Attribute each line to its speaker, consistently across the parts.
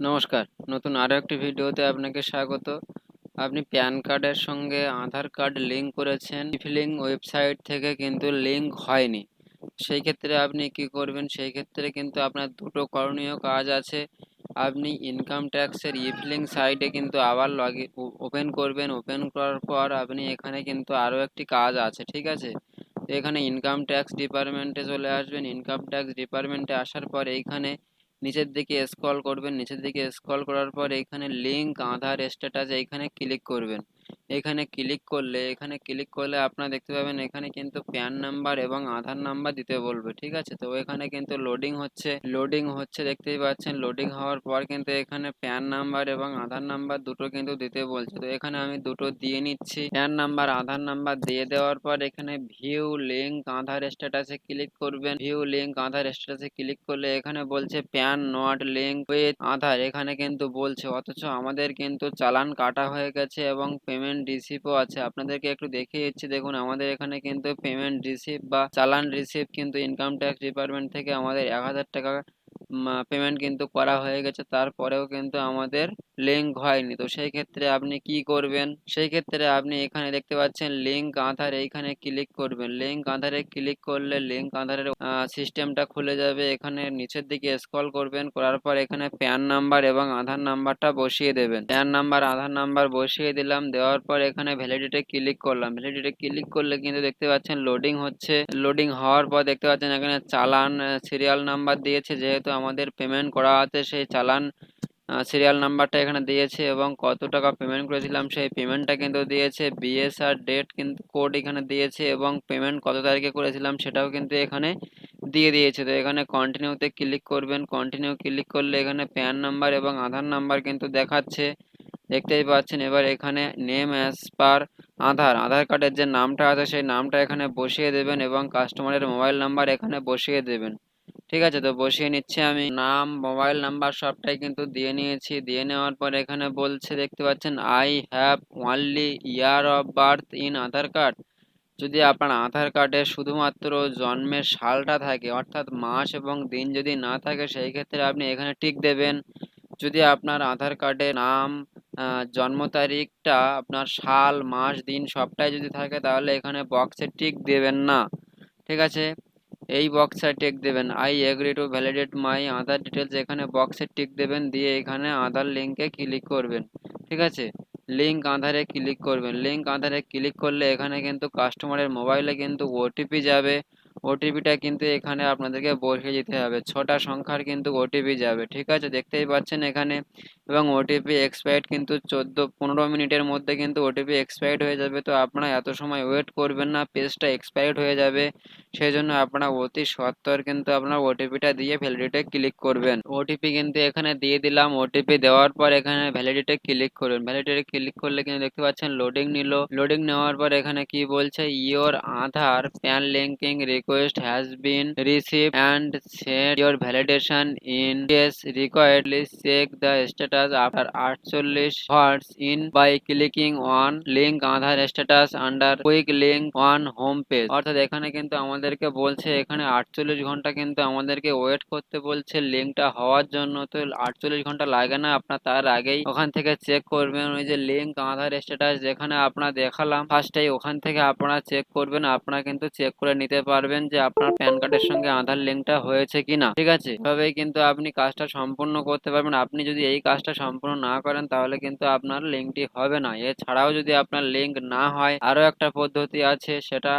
Speaker 1: নমস্কার। নতুন আরও একটি ভিডিওতে আপনাকে স্বাগত। আপনি প্যান কার্ডের সঙ্গে আধার কার্ড লিঙ্ক করেছেন। ফিলিং ওয়েবসাইট থেকে কিন্তু লিঙ্ক হয়নি। সেই ক্ষেত্রে আপনি কি করবেন? সেই ক্ষেত্রে কিন্তু আপনার দুটো করণীয় কাজ আছে। আপনি ইনকাম ট্যাক্সের ইফিলিং সাইটে কিন্তু আবার লগ ওপেন করবেন। ওপেন করার পর আপনি এখানে কিন্তু আরও একটি কাজ আছে, ঠিক আছে? এখানে ইনকাম ট্যাক্স ডিপার্টমেন্টে চলে আসবেন। ইনকাম ট্যাক্স ডিপার্টমেন্টে আসার পর এইখানে নিচের দিকে স্ক্রল করবেন, নিচের দিকে স্ক্রল করার পর এখানে লিঙ্ক আধার স্ট্যাটাস এইখানে ক্লিক করবেন। এখানে ক্লিক করলে, এখানে ক্লিক করলে আপনারা দেখতে পাবেন এখানে কিন্তু প্যান নাম্বার এবং আধার নাম্বার দিতে বলবে, ঠিক আছে? তো এখানে কিন্তু লোডিং হচ্ছে লোডিং হচ্ছে দেখতেই পাচ্ছেন লোডিং হওয়ার পর কিন্তু এখানে প্যান নাম্বার এবং আধার নাম্বার দুটো কিন্তু দিতে বলছে। তো এখানে আমি দুটো দিয়ে নিচ্ছি প্যান নাম্বার আধার নাম্বার দিয়ে দেওয়ার পর এখানে ভিউ লিঙ্ক আধার স্ট্যাটাসে ক্লিক করবেন। ভিউ লিঙ্ক আধার স্ট্যাটাসে ক্লিক করলে এখানে বলছে PAN not link with Aadhaar এখানে কিন্তু বলছে, অথচ আমাদের কিন্তু চালান কাটা হয়ে গেছে এবং পেমেন্ট রিসিভও আছে। আপনাদেরকে একটু দেখিয়ে দিচ্ছি। দেখুন, আমাদের এখানে কিন্তু পেমেন্ট রিসিভ বা চালান রিসিভ কিন্তু ইনকাম ট্যাক্স ডিপার্টমেন্ট থেকে আমাদের এক হাজার টাকা পেমেন্ট কিন্তু করা হয়ে গেছে। তারপরেও কিন্তু আমাদের লিঙ্ক হয়নি। তো সেই ক্ষেত্রে আপনি কি করবেন? সেই ক্ষেত্রে আপনি এখানে দেখতে পাচ্ছেন লিঙ্ক আধার এইখানে ক্লিক করবেন। লিঙ্ক আধারে ক্লিক করলে লিঙ্ক আধারের সিস্টেমটা খুলে যাবে। এখানে নিচের দিকে স্ক্রল করবেন। করার পর এখানে প্যান নাম্বার এবং আধার নাম্বারটা বসিয়ে দেবেন। প্যান নাম্বার আধার নাম্বার বসিয়ে দিলাম। দেওয়ার পর এখানে ভ্যালিডিটি ক্লিক করলাম। ভ্যালিডিটি ক্লিক করলে কিন্তু দেখতে পাচ্ছেন লোডিং হচ্ছে। লোডিং হওয়ার পর দেখতে পাচ্ছেন এখানে চালান সিরিয়াল নাম্বার দিয়েছে। যেহেতু আমাদের পেমেন্ট করা আছে সেই চালান সিরিয়াল নাম্বারটা এখানে দিয়েছে এবং কত টাকা পেমেন্ট করেছিলাম সেই পেমেন্টটা কিন্তু দিয়েছে বিএসআর ডেট কিন্তু কোড এখানে দিয়েছে এবং পেমেন্ট কত তারিখে করেছিলাম সেটাও কিন্তু এখানে দিয়ে দিয়েছে। তো এখানে কন্টিনিউতে ক্লিক করবেন কন্টিনিউ ক্লিক করলে এখানে প্যান নাম্বার এবং আধার নাম্বার কিন্তু দেখাচ্ছে। দেখতেই পাচ্ছেন, এবার এখানে নেম অ্যাজ পার আধার আধার কার্ডের যে নামটা আছে সেই নামটা এখানে বসিয়ে দেবেন এবং কাস্টমারের মোবাইল নাম্বার এখানে বসিয়ে দেবেন। ঠিক আছে, তো বসিয়ে নিচ্ছে আমি। নাম, মোবাইল নাম্বার সবটাই কিন্তু দিয়ে নিয়েছি। দিয়ে নেওয়ার পর এখানে বলছে, দেখতে পাচ্ছেন I have only year of birth in Aadhaar card যদি আপনার আধার কার্ডে শুধুমাত্র জন্মের সালটা থাকে, অর্থাৎ মাস এবং দিন যদি না থাকে, সেই ক্ষেত্রে আপনি এখানে টিক দেবেন। যদি আপনার আধার কার্ডে নাম জন্ম তারিখটা, আপনার সাল, মাস, দিন সবটাই যদি থাকে, তাহলে এখানে বক্সে টিক দেবেন না। ঠিক আছে? এই বক্সে টিক দেবেন। I agree to validate my Aadhaar details এখানে বক্সে টিক দেবেন, দিয়ে এখানে আধার লিঙ্কে ক্লিক করবেন। ঠিক আছে? লিঙ্ক আধারে ক্লিক করবেন। লিঙ্ক আধারে ক্লিক করলে এখানে কিন্তু কাস্টমারের মোবাইলে কিন্তু ওটিপি যাবে। ওটিপিটা কিন্তু এখানে আপনাদেরকে বসিয়ে দিতে হবে। ছটা সংখ্যার কিন্তু ওটিপি যাবে। ঠিক আছে? দেখতেই পাচ্ছেন এখানে এবং ওটিপি এক্সপায়ার্ড কিন্তু চোদ্দ, পনেরো মিনিটের মধ্যে কিন্তু ওটিপি এক্সপায়ার্ড হয়ে যাবে। তো আপনারা এত সময় ওয়েট করবেন না পেজটা এক্সপায়ার্ড হয়ে যাবে। সেই জন্য আপনারা অতি সত্তর কিন্তু আপনার ওটিপিটা দিয়ে ভ্যালিডিটে ক্লিক করবেন। ওটিপি কিন্তু এখানে দিয়ে দিলাম। ওটিপি দেওয়ার পর এখানে ভ্যালিডিটে ক্লিক করবেন ভ্যালিডিটে ক্লিক করলে কিন্তু দেখতে পাচ্ছেন লোডিং নিল। লোডিং নেওয়ার পর এখানে কি বলছে? Your Aadhaar PAN linking request has been receive and set your validation in case required check the status after আটচল্লিশ hours in by clicking on link Aadhaar status under quick link on home page অর্থাৎ এখানে কিন্তু আমাদেরকে বলছে, এখানে আটচল্লিশ ঘণ্টা কিন্তু আমাদেরকে ওয়েট করতে বলছে লিঙ্কটা হওয়ার জন্য। তো আটচল্লিশ ঘণ্টা লাগে না, আপনার তার আগেই ওখান থেকে চেক করবেন। ওই যে লিঙ্ক আধার স্ট্যাটাস যেখানে আপনার দেখালাম ফার্স্টেই ওখান থেকে আপনারা চেক করবেন, আপনারা কিন্তু চেক করে নিতে পারবেন যে আপনার প্যান কার্ডের সঙ্গে আধার লিঙ্কটা হয়েছে কিনা। ঠিক আছে? এভাবেই কিন্তু আপনি কাজটা সম্পূর্ণ করতে পারবেন। আপনি যদি এই কাজটা সম্পূর্ণ না করেন, তাহলে কিন্তু আপনার লিঙ্কটি হবে না। এছাড়াও যদি আপনার লিঙ্ক না হয় আরও একটা পদ্ধতি আছে, সেটা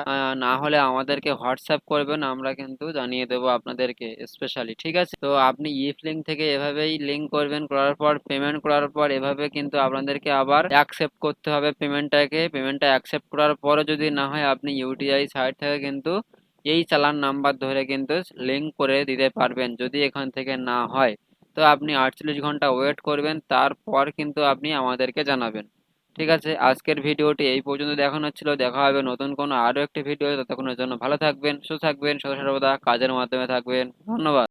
Speaker 1: না হলে আমাদেরকে হোয়াটসঅ্যাপ করবেন, আমরা কিন্তু জানিয়ে দেবো আপনাদেরকে স্পেশালি ঠিক আছে? তো আপনি ইফ লিঙ্ক থেকে এভাবেই লিঙ্ক করবেন, করার পর পেমেন্ট করার পর, এভাবে কিন্তু আপনাদেরকে আবার অ্যাকসেপ্ট করতে হবে পেমেন্টটাকে পেমেন্টটা অ্যাকসেপ্ট করার পরও যদি না হয়, আপনি ইউটিআই সাইট থেকে কিন্তু এই চালান নাম্বার ধরে কিন্তু লিঙ্ক করে দিতে পারবেন, যদি এখান থেকে না হয়। তো আপনি আটচল্লিশ ঘণ্টা ওয়েট করবেন, তারপর কিন্তু আপনি আমাদেরকে জানাবেন। ঠিক আছে? আজকের ভিডিওটি এই পর্যন্ত দেখানো ছিল দেখা হবে নতুন কোনো আরও একটি ভিডিও ততক্ষণের জন্য ভালো থাকবেন, সুস্থ থাকবেন সদা সর্বদা কাজের মাধ্যমে থাকবেন। ধন্যবাদ।